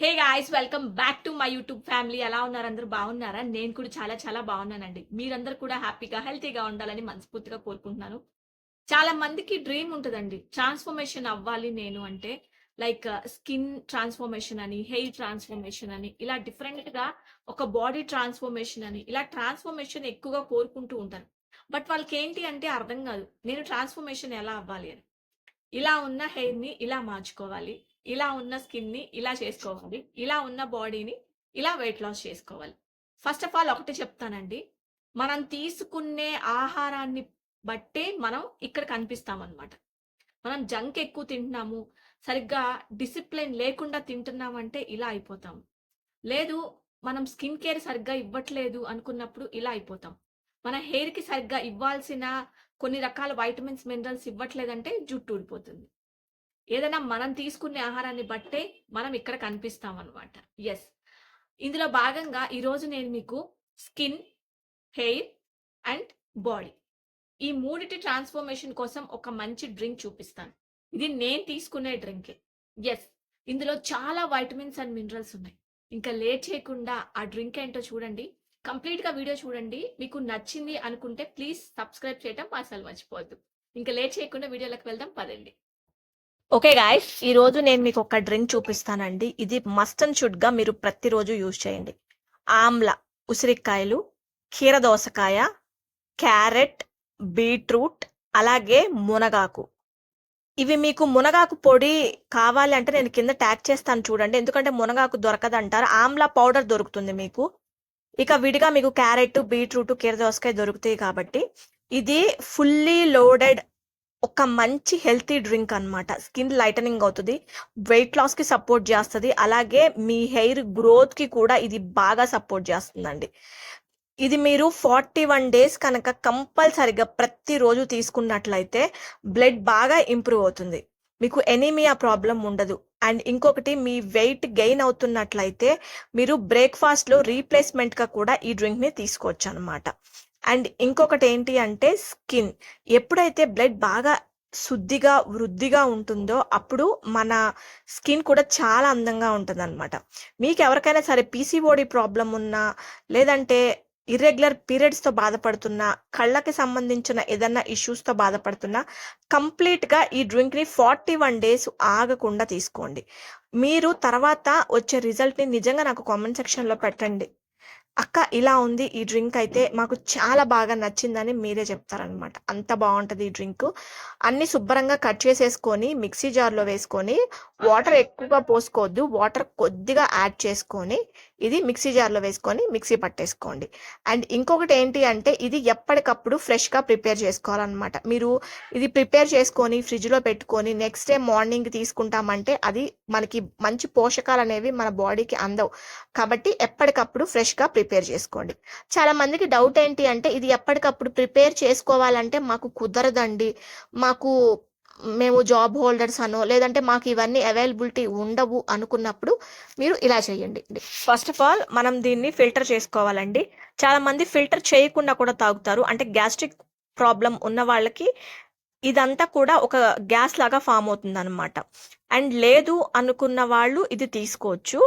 Hey guys welcome back to my YouTube family ఎలా ఉన్నారు? అందరూ బాగున్నారా? నేను కూడా చాలా చాలా బాగున్నానండి. మీరందరూ కూడా హ్యాపీగా హెల్తీగా ఉండాలని మనస్ఫూర్తిగా కోరుకుంటున్నాను. చాలా మందికి డ్రీమ్ ఉంటుందండి. ట్రాన్స్ఫర్మేషన్ అవ్వాలి నేను అంటే లైక్ uh, స్కిన్ ట్రాన్స్ఫర్మేషన్ అని హెయిర్ ట్రాన్స్ఫర్మేషన్ అని ఇలా డిఫరెంట్గా ఒక బాడీ ట్రాన్స్ఫర్మేషన్ అని ఇలా ట్రాన్స్ఫర్మేషన్ ఎక్కువగా కోరుకుంటూ ఉంటారు బట్ వాళ్ళకి ఏంటి అంటే అర్థం కాదు. నేను ట్రాన్స్ఫర్మేషన్ ఎలా అవ్వాలి అని. ఇలా ఉన్న హెయిర్ని ఇలా మార్చుకోవాలి. ఇలా ఉన్న స్కిన్ని ఇలా చేసుకోవాలి ఇలా ఉన్న బాడీని ఇలా వెయిట్ లాస్ చేసుకోవాలి. ఫస్ట్ ఆఫ్ ఆల్ ఒకటి చెప్తానండి. మనం తీసుకునే ఆహారాన్ని బట్టే మనం ఇక్కడ కనిపిస్తామన్నమాట. మనం జంక్ ఎక్కువ తింటున్నాము సరిగ్గా డిసిప్లిన్ లేకుండా తింటున్నామంటే ఇలా అయిపోతాం. లేదు మనం స్కిన్ కేర్ సరిగ్గా ఇవ్వట్లేదు అనుకున్నప్పుడు ఇలా అయిపోతాం. మన హెయిర్కి సరిగ్గా ఇవ్వాల్సిన కొన్ని రకాల వైటమిన్స్ మినరల్స్ ఇవ్వట్లేదంటే జుట్టు ఊడిపోతుంది. ఏదైనా మనం తీసుకునే ఆహారాన్ని బట్టే మనం ఇక్కడ కనిపిస్తాం అనమాట ఎస్ ఇందులో భాగంగా ఈరోజు నేను మీకు స్కిన్ హెయిర్ అండ్ బాడీ ఈ మూడిటి ట్రాన్స్ఫర్మేషన్ కోసం ఒక మంచి డ్రింక్ చూపిస్తాను. ఇది నేను తీసుకునే డ్రింకే. ఎస్ ఇందులో చాలా వైటమిన్స్ అండ్ మినరల్స్ ఉన్నాయి. ఇంకా లేట్ చేయకుండా ఆ డ్రింక్ ఏంటో చూడండి. కంప్లీట్గా వీడియో చూడండి. మీకు నచ్చింది అనుకుంటే ప్లీజ్ సబ్స్క్రైబ్ చేయటం అసలు మర్చిపోవద్దు. ఇంకా లేట్ చేయకుండా వీడియోలోకి వెళ్దాం. పదండి. ఓకే గాయస్ ఈరోజు నేను మీకు ఒక డ్రింక్ చూపిస్తానండి. ఇది మస్ట్ అండ్ షుడ్గా మీరు ప్రతిరోజు యూజ్ చేయండి. ఆమ్ల ఉసిరికాయలు కీర దోసకాయ క్యారెట్ బీట్రూట్ అలాగే మునగాకు. ఇవి మీకు మునగాకు పొడి కావాలి అంటే నేను కింద ట్యాగ్ చేస్తాను చూడండి. ఎందుకంటే మునగాకు దొరకదంటారు. ఆమ్లా పౌడర్ దొరుకుతుంది మీకు. ఇక విడిగా మీకు క్యారెట్ బీట్రూట్ కీర దోసకాయ దొరుకుతాయి కాబట్టి ఇది ఫుల్లీ లోడెడ్ ఒక మంచి హెల్తీ డ్రింక్ అన్నమాట. స్కిన్ లైటనింగ్ అవుతుంది. వెయిట్ లాస్కి సపోర్ట్ చేస్తుంది. అలాగే మీ హెయిర్ గ్రోత్కి కూడా ఇది బాగా సపోర్ట్ చేస్తుందండి. ఇది మీరు ఫార్టీ వన్ డేస్ కనుక కంపల్సరిగా ప్రతిరోజు తీసుకున్నట్లయితే బ్లడ్ బాగా ఇంప్రూవ్ అవుతుంది. మీకు ఎనీమియా ప్రాబ్లం ఉండదు. అండ్ ఇంకొకటి మీ వెయిట్ గెయిన్ అవుతున్నట్లయితే మీరు బ్రేక్ఫాస్ట్లో రీప్లేస్మెంట్గా కూడా ఈ డ్రింక్ని తీసుకోవచ్చు అనమాట అండ్ ఇంకొకటి ఏంటి అంటే స్కిన్. ఎప్పుడైతే బ్లడ్ బాగా శుద్ధిగా వృద్ధిగా ఉంటుందో అప్పుడు మన స్కిన్ కూడా చాలా అందంగా ఉంటుంది అనమాట మీకు ఎవరికైనా సరే పీసీఓడి ప్రాబ్లం ఉన్నా లేదంటే ఇర్రెగ్యులర్ పీరియడ్స్తో బాధపడుతున్నా కళ్ళకి సంబంధించిన ఏదన్నా ఇష్యూస్తో బాధపడుతున్నా కంప్లీట్గా ఈ డ్రింక్ని ఫార్టీ వన్ డేస్ ఆగకుండా తీసుకోండి. మీరు తర్వాత వచ్చే రిజల్ట్ని నిజంగా నాకు కామెంట్ సెక్షన్లో పెట్టండి. అక్క ఇలా ఉంది ఈ డ్రింక్ అయితే మాకు చాలా బాగా నచ్చిందని మీరే చెప్తారనమాట అంత బాగుంటుంది ఈ డ్రింక్. అన్ని శుభ్రంగా కట్ చేసేసుకొని మిక్సీ జార్లో వేసుకొని వాటర్ ఎక్కువగా పోసుకోవద్దు వాటర్ కొద్దిగా యాడ్ చేసుకొని ఇది మిక్సీ జార్లో వేసుకొని మిక్సీ పట్టేసుకోండి. అండ్ ఇంకొకటి ఏంటి అంటే ఇది ఎప్పటికప్పుడు ఫ్రెష్గా ప్రిపేర్ చేసుకోవాలన్నమాట. మీరు ఇది ప్రిపేర్ చేసుకొని ఫ్రిడ్జ్లో పెట్టుకొని నెక్స్ట్ డే మార్నింగ్ తీసుకుంటామంటే అది మనకి మంచి పోషకాలు అనేవి మన బాడీకి అందవు. కాబట్టి ఎప్పటికప్పుడు ఫ్రెష్గా ప్రిపేర్ చేసుకోండి. చాలా మందికి డౌట్ ఏంటి అంటే ఇది ఎప్పటికప్పుడు ప్రిపేర్ చేసుకోవాలంటే మాకు కుదరదండి. మాకు మేము జాబ్ హోల్డర్స్ అనో లేదంటే మాకు ఇవన్నీ అవైలబిలిటీ ఉండవు అనుకున్నప్పుడు మీరు ఇలా చేయండి. ఫస్ట్ ఆఫ్ ఆల్ మనం దీన్ని ఫిల్టర్ చేసుకోవాలండి. చాలా మంది ఫిల్టర్ చేయకుండా కూడా తాగుతారు. అంటే గ్యాస్ట్రిక్ ప్రాబ్లం ఉన్న వాళ్ళకి ఇదంతా కూడా ఒక గ్యాస్ లాగా ఫామ్ అవుతుంది అనమాట అండ్ లేదు అనుకున్న వాళ్ళు ఇది తీసుకోవచ్చు.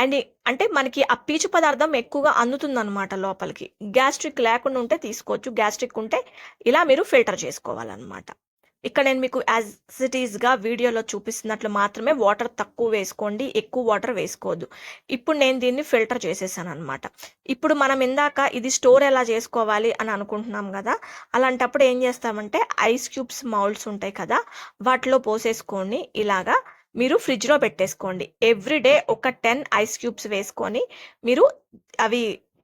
అండ్ అంటే మనకి ఆ పీచు పదార్థం ఎక్కువగా అందుతుంది అనమాట లోపలికి. గ్యాస్ట్రిక్ లేకుండా ఉంటే తీసుకోవచ్చు. గ్యాస్ట్రిక్ ఉంటే ఇలా మీరు ఫిల్టర్ చేసుకోవాలన్నమాట. ఇక్కడ నేను మీకు యాజ్ ఇట్ ఈస్గా వీడియోలో చూపిస్తున్నట్లు మాత్రమే వాటర్ తక్కువ వేసుకోండి ఎక్కువ వాటర్ వేసుకోవద్దు. ఇప్పుడు నేను దీన్ని ఫిల్టర్ చేసేసాను అనమాట ఇప్పుడు మనం ఇందాక ఇది స్టోర్ ఎలా చేసుకోవాలి అని అనుకుంటున్నాం కదా అలాంటప్పుడు ఏం చేస్తామంటే ఐస్ క్యూబ్స్ మౌల్డ్స్ ఉంటాయి కదా వాటిలో పోసేసుకొని ఇలాగా మీరు ఫ్రిడ్జ్లో పెట్టేసుకోండి. ఎవ్రీ డే ఒక టెన్ ఐస్ క్యూబ్స్ వేసుకొని మీరు అవి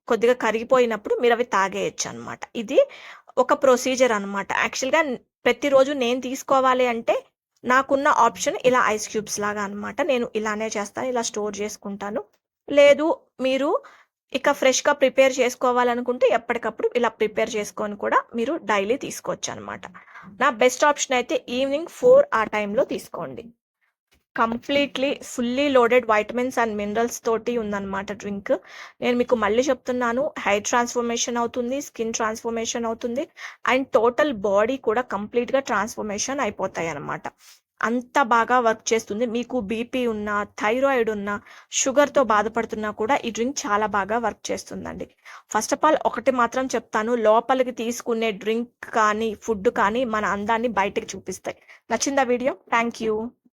కొద్దిగా కరిగిపోయినప్పుడు మీరు అవి తాగేయచ్చు అనమాట ఇది ఒక ప్రొసీజర్ అనమాట యాక్చువల్గా ప్రతిరోజు నేను తీసుకోవాలి అంటే నాకున్న ఆప్షన్ ఇలా ఐస్ క్యూబ్స్ లాగా అనమాట నేను ఇలానే చేస్తాను ఇలా స్టోర్ చేసుకుంటాను. లేదు మీరు ఇక ఫ్రెష్గా ప్రిపేర్ చేసుకోవాలనుకుంటే ఎప్పటికప్పుడు ఇలా ప్రిపేర్ చేసుకొని కూడా మీరు డైలీ తీసుకోవచ్చు అనమాట నా బెస్ట్ ఆప్షన్ అయితే ఈవినింగ్ ఫోర్ ఆ టైంలో తీసుకోండి. Completely fully loaded vitamins and minerals తోటి ఉందన్నమాట డ్రింక్ నేను మీకు మళ్ళీ చెప్తున్నాను హెయిర్ ట్రాన్స్ఫర్మేషన్ అవుతుంది స్కిన్ ట్రాన్స్ఫర్మేషన్ అవుతుంది అండ్ టోటల్ బాడీ కూడా కంప్లీట్గా ట్రాన్స్ఫర్మేషన్ అయిపోతాయి అనమాట అంత బాగా వర్క్ చేస్తుంది. మీకు బీపీ ఉన్నా, థైరాయిడ్ ఉన్నా, షుగర్‌తో బాధపడుతున్నా కూడా ఈ డ్రింక్ చాలా బాగా వర్క్ చేస్తుందండి. ఫస్ట్ ఆఫ్ ఆల్ ఒకటి మాత్రం చెప్తాను. లోపలికి తీసుకునే డ్రింక్ కానీ, ఫుడ్ కానీ మన అందాన్ని బయటకి చూపిస్తాయి. నచ్చిందా వీడియో? Thank you.